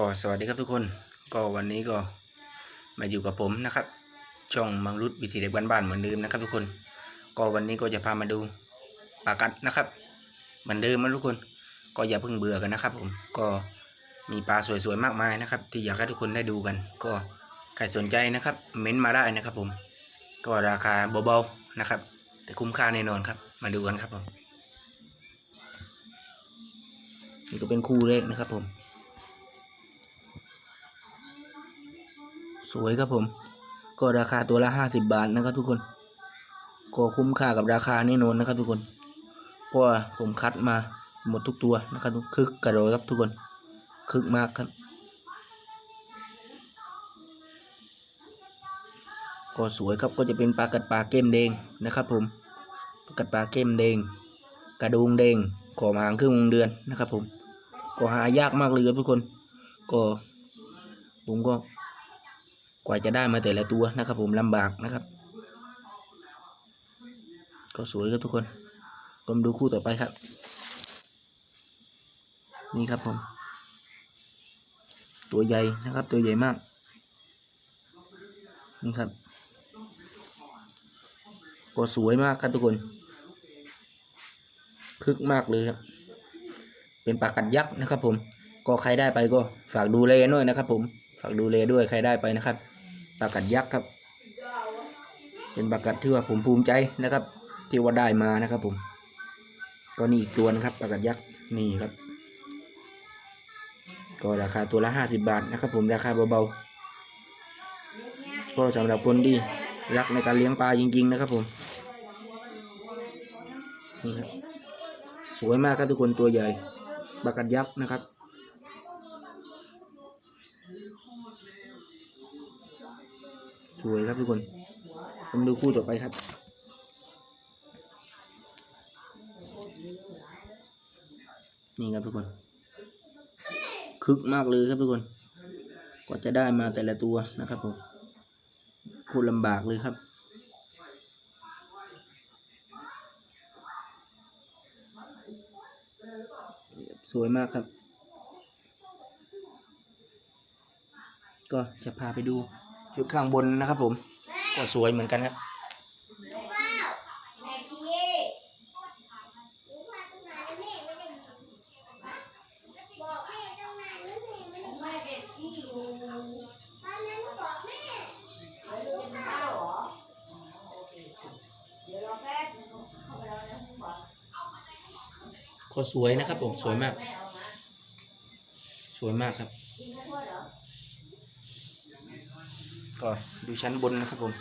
ก็สวัสดีครับทุกคนก็วันนี้ก็มาอยู่กับผมนะครับ ช่องมังรุดวิถีเด็กบ้านๆเหมือนเดิมนะครับ ทุกคน ก็วันนี้ก็จะพามาดูปลากัดนะครับ เหมือนเดิมนะทุกคน ก็อย่าเพิ่งเบื่อกันนะครับ ผมก็มีปลาสวยๆมากมายนะครับ ที่อยากให้ทุกคนได้ดูกัน ก็ใครสนใจนะครับ เม้นมาได้นะครับ ผม ก็ราคาเบาๆนะครับ แต่คุ้มค่าแน่นอนครับ มาดูกันครับผมนี่ก็เป็นคู่แรกนะครับผม สวยครับผม ก็ราคาตัวละห้าสิบบาทนะครับ ทุกคน ก็คุ้มค่ากับราคาแน่นอนนะครับ ทุกคน เพราะผมคัดมาหมดทุกตัวนะครับคึกกระโดดครับทุกคน คึกมากครับก็สวยครับก็จะเป็นปลากัดปลาเก้มแดงนะครับ ผมปลากัดปลาเก้มแดง กระดุงแดงขอมหางครึ่งวงเดือนนะครับ ผม ก็หายากมากเลยครับทุกคน ก็ผมก็ กว่าจะได้มาแต่ละตัวนะครับ ผมลำบากนะครับ ก็สวยครับทุกคนก็มดูคู่ต่อไปครับ นี่ครับผม ตัวใหญ่นะครับ ตัวใหญ่มาก นี่ครับ ก็สวยมากครับทุกคนคึกมากเลยครับ เป็นปลากัดยักษ์นะครับ ผม ก็ใครได้ไปก็ฝากดูแลหน่อยนะครับ ผม ฝากดูแลด้วยใครได้ไปนะครับ ปลากัดยักษ์ครับ เป็นปลากัดที่ว่าผมภูมิใจนะครับ ที่ว่าได้มานะครับ ผม ก็นี่อีกตัวนะครับปลากัดยักษ์นี่ครับ ก็ราคาตัวละห้าสิบบาทนะครับ ผมราคาเบาๆก็สำหรับคนที่รักในการเลี้ยงปลาจริง ๆ นะครับผมนี่ครับสวยมากครับทุกคนตัวใหญ่ปลากัดยักษ์นะครับ วยครับทุกคนผมดูคู่ต่อไปครับ นี่ครับทุกคน คึกมากเลยครับทุกคนกว่าจะได้มาแต่ละตัวนะครับผมโคตรลำบากเลยครับ สวยมากครับ ก็จะพาไปดู จุดข้างบนนะครับผม ก็สวยเหมือนกันครับก็สวยนะครับผมสวยมาก สวยมากครับ ก็ดูชั้นบนนะครับผม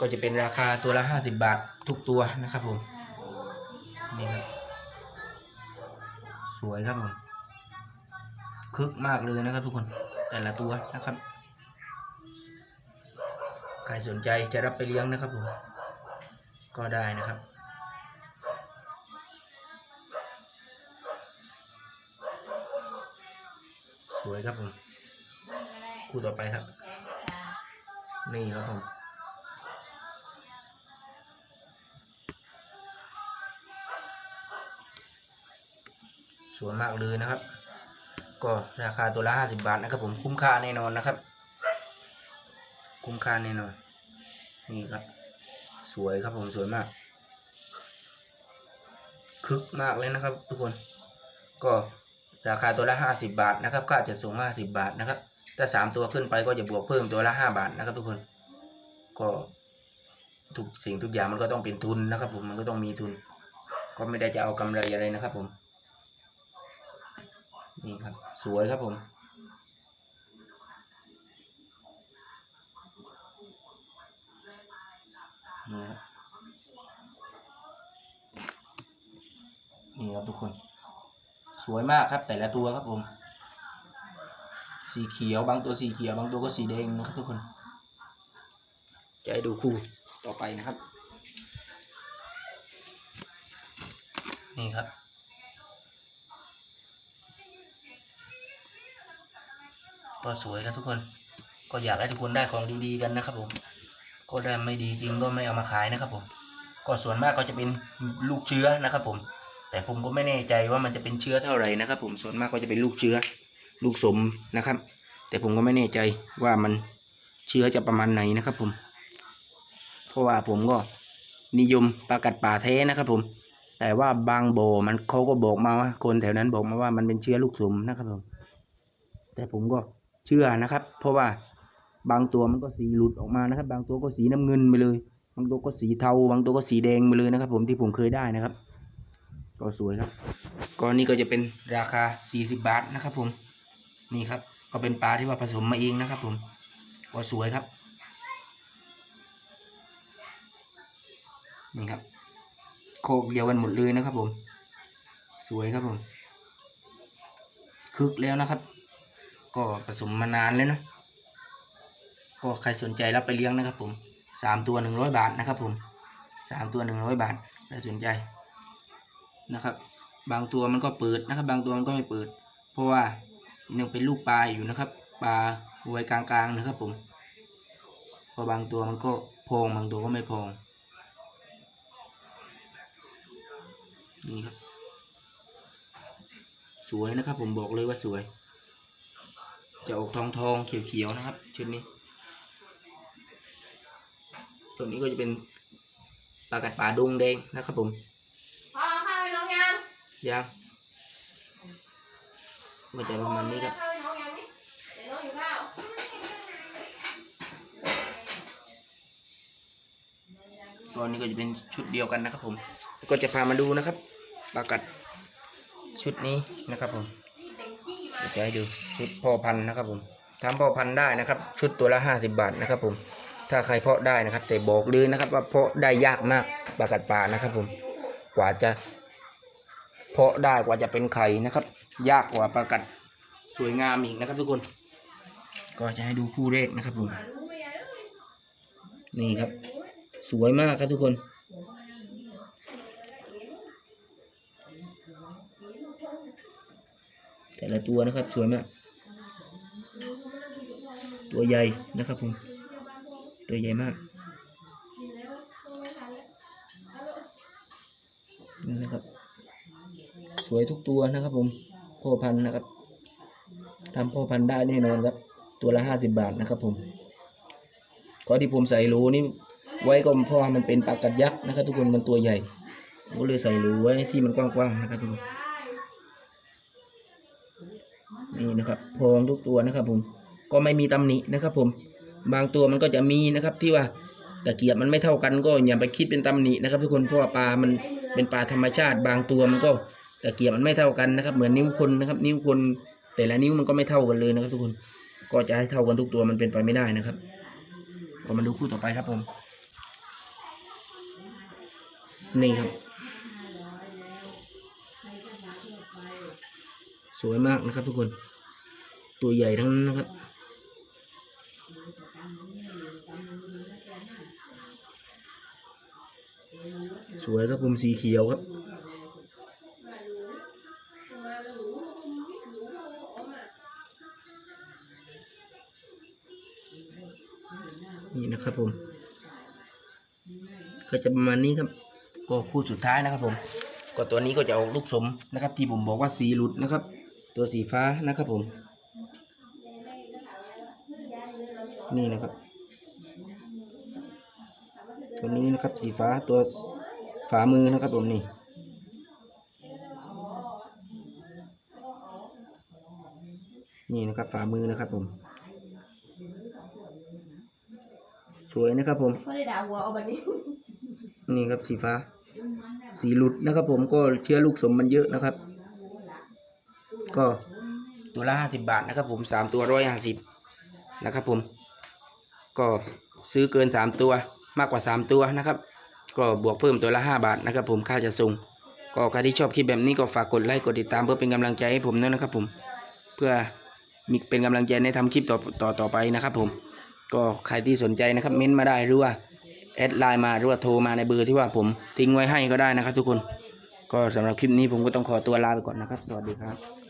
ก็จะเป็นราคาตัวละห้าสิบบาททุกตัวนะครับผม นี่ครับ สวยครับผมคึกมากเลยนะครับทุกคนแต่ละตัวนะครับ ใครสนใจจะรับไปเลี้ยงนะครับผม ก็ได้นะครับสวยครับผม คู่ต่อไปครับ นี่ครับผมสวยมากเลยนะครับ ก็ราคาตัวละห้าสิบบาทนะครับผมคุ้มค่าแน่นอนนะครับ คุ้มค่าแน่นอน นี่ครับ สวยครับผมสวยมาก คึกมากเลยนะครับ ทุกคน ก็ราคาตัวละห้าสิบาทนะครับ ค่าจะสูงห้าสิบาทนะครับ ถ้าสามตัวขึ้นไปก็จะบวกเพิ่มตัวละห้าบาทนะครับทุกคน ก็ทุกสิ่งทุกอย่างมันก็ต้องเป็นทุนนะครับ ผมมันก็ต้องมีทุน ก็ไม่ได้จะเอากำไรอะไรนะครับ ผม นี่ครับ สวยครับผมนี่ครับนี่ครับทุกคน สวยมากครับแต่ละตัวครับผม สีเขียวบางตัวสีเขียวบางตัวก็สีแดงนะครับทุกคนจะให้ดูคู่ต่อไปนะครับ นี่ครับ ก็สวยครับทุกคน ก็อยากให้ทุกคนได้ของดีๆกันนะครับผม ก็ได้ไม่ดีจริงก็ไม่เอามาขายนะครับผม ก็ส่วนมากก็จะเป็นลูกเชื้อนะครับผม แต่ผมก็ไม่แน่ใจว่ามันจะเป็นเชื้อเท่าไหร่นะครับผม ส่วนมากก็จะเป็นลูกเชื้อ ลูกสมนะครับ แต่ผมก็ไม่แน่ใจว่ามันเชื้อจะประมาณไหนนะครับผม เพราะว่าผมก็นิยมปลากัดป่าแท้นะครับผม แต่ว่าบางโบมันเขาก็บอกมาว่าคนแถวนั้นบอกมาว่ามันเป็นเชื้อลูกสมนะครับผม แต่ผมก็เชื่อนะครับ เพราะว่าบางตัวมันก็สีหลุดออกมานะครับ บางตัวก็สีน้ำเงินไปเลย บางตัวก็สีเทา บางตัวก็สีแดงไปเลยนะครับ ผมที่ผมเคยได้นะครับ ก็สวยครับก็นี่ก็จะเป็นราคา 40 บาทนะครับผม นี่ครับ ก็เป็นปลาที่ว่าผสมมาเองนะครับ ผมก็สวยครับ นี่ครับ โคกเดียวกันหมดเลยนะครับ ผม สวยครับผม คึกแล้วนะครับ ก็ผสมมานานแล้วนะก็ใครสนใจรับไปเลี้ยงนะครับ ผมสามตัวหนึ่งร้อยบาทนะครับ ผมสามตัวหนึ่งร้อยบาทใครสนใจนะครับ บางตัวมันก็เปิดนะครับ บางตัวมันก็ไม่เปิด เพราะว่า ยังเป็นลูกปลาอยู่นะครับ ปลาวัยกลางๆนะครับผมก็บางตัวมันก็พองบางตัวก็ไม่พองนี่ครับ สวยนะครับ ผมบอกเลยว่าสวย จะออกทองทองๆเขียวๆนะครับชุดนี้ตัวนี้ก็จะเป็นปลากัดป่าดงแดงนะครับผมพ่อข้าวให้น้องยังยา งก็จะประมาณนี้ครับข้าวให้น้องยังนี่เดี๋ยวน้องอยู่ข้าวตัวนี้ก็จะเป็นชุดเดียวกันนะครับผม ก็จะพามาดูนะครับปากัดชุดนี้นะครับผมจะให้ดูชุดพ่อพันธุ์นะครับผมทำพ่อพันธุ์ได้นะครับ ชุดตัวละห้าสิบบาทนะครับ ผม ถ้าใครเพาะได้นะครับ แต่บอกเลยนะครับ ว่าเพาะได้ยากมากปากัดป่านะครับ ผม กว่าจะ เพาะได้กว่าจะเป็นไข่นะครับ ยากกว่าปลากัดสวยงามอีกนะครับ ทุกคน ก็จะให้ดูคู่เลขนะครับผมนี่ครับ สวยมากครับทุกคน แต่ละตัวนะครับสวยมาก ตัวใหญ่นะครับผมตัวใหญ่มากนี่นะครับ สวยทุกตัวนะครับ ผมพ่อพันธุ์นะครับทำพ่อพันธุ์ได้แน่นอนครับ ตัวละห้าสิบบาทนะครับผมก็ที่ผมใส่รูนี่ไว้ก็เพราะว่ามันเป็นปากัดยักษ์นะครับ ทุกคนมันตัวใหญ่ผมก็เลยใส่รูไว้ที่มันกว้างๆนะครับทุกคนนี่นะครับพองทุกตัวนะครับ ผมก็ไม่มีตำหนินะครับ ผมบางตัวมันก็จะมีนะครับที่ว่าตะเกียบมันไม่เท่ากันก็อย่าไปคิดเป็นตำหนินะครับ ทุกคนเพราะว่าปลามันเป็นปลาธรรมชาติ บางตัวมันก็ ตะเกียบมันไม่เท่ากันนะครับ เหมือนนิ้วคนนะครับ นิ้วคนแต่ละนิ้วมันก็ไม่เท่ากันเลยนะครับ ทุกคนก็จะให้เท่ากันทุกตัวมันเป็นไปไม่ได้นะครับก็มาดูคู่ต่อไปครับผมนี่ครับ สวยมากนะครับ ทุกคน ตัวใหญ่ทั้งนั้นนะครับสวยครับผมสีเขียวครับ นี่นะครับผม ก็จะประมาณนี้ครับ ก็คู่สุดท้ายนะครับผม ก็ตัวนี้ก็จะออกลูกสมนะครับ ที่ผมบอกว่าสีหลุดนะครับ ตัวสีฟ้านะครับผม นี่นะครับ ตัวนี้นะครับสีฟ้าตัวฝามือนะครับผมนี่นี่นะครับฝามือนะครับผม สวยนะครับผมพ่อได้ด่าหัวเอาแบบนี้ นี่ครับสีฟ้า สีหลุดนะครับ ผมก็เชื้อลูกสมมันเยอะนะครับ ก็ตัวละห้าสิบบาทนะครับ ผมสามตัวร้อยห้าสิบนะครับ ผม ก็ซื้อเกินสามตัวมากกว่าสามตัวนะครับ ก็บวกเพิ่มตัวละห้าบาทนะครับ ผมค่าจะส่งก็ใครที่ชอบคลิปแบบนี้ก็ฝากกดไลค์กดติดตามเพื่อเป็นกำลังใจให้ผมด้วยนะครับ ผม เพื่อมีเป็นกำลังใจในทำคลิปต่อต่อต่อไปนะครับ ผม ก็ใครที่สนใจนะครับเม้นมาได้หรือว่าแอดไลน์มาหรือว่าโทรมาในเบอร์ที่ว่าผมทิ้งไว้ให้ก็ได้นะครับ ทุกคน ก็สำหรับคลิปนี้ผมก็ต้องขอตัวลาไปก่อนนะครับ สวัสดีครับ